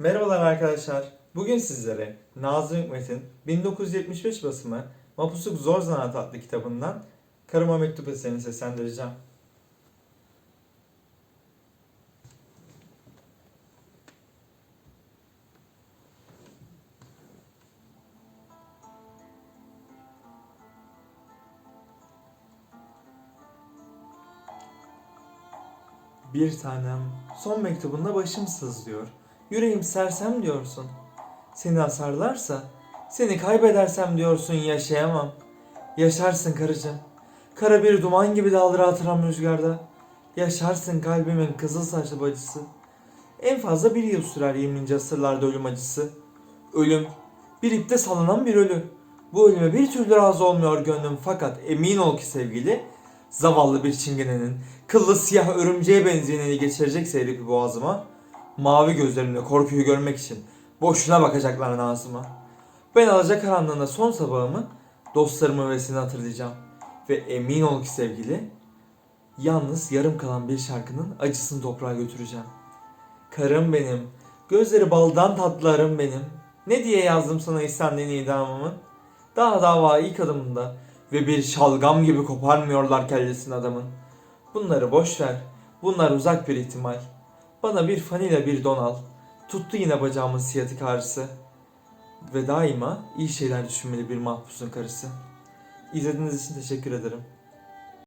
Merhabalar arkadaşlar. Bugün sizlere Nazım Hikmet'in 1975 basımı Mapusuk Zor Zanaat adlı kitabından Karıma Mektup eserini seslendireceğim. Bir tanem, son mektubunda başım sızlıyor. Yüreğim sersem diyorsun. Seni asarlarsa, seni kaybedersem diyorsun yaşayamam. Yaşarsın karıcığım. Kara bir duman gibi dağılır hatıram rüzgarda. Yaşarsın kalbimin kızıl saçlı bacısı. En fazla bir yıl sürer 20. asırlarda ölüm acısı. Ölüm, bir ipte sallanan bir ölü. Bu ölüme bir türlü razı olmuyor gönlüm fakat emin ol ki sevgili, zavallı bir çingenenin kıllı siyah örümceğe benzeyen eli geçirecekse herifi boğazıma, mavi gözlerimle korkuyu görmek için boşuna bakacaklar nazıma. Ben alacak karanlığında son sabahımı dostlarımı ve seni hatırlayacağım. Ve emin ol ki sevgili, yalnız yarım kalan bir şarkının acısını toprağa götüreceğim. Karım benim, gözleri baldan tatlı arım benim. Ne diye yazdım sana istendiğin idamımı? Daha dava ilk adımında ve bir şalgam gibi koparmıyorlar kellesini adamın. Bunları boş ver. Bunlar uzak bir ihtimal. Bana bir fanile bir don al. Tuttu yine bacağımın siyatik ağrısı. Ve daima iyi şeyler düşünmeli bir mahpusun karısı. İzlediğiniz için teşekkür ederim.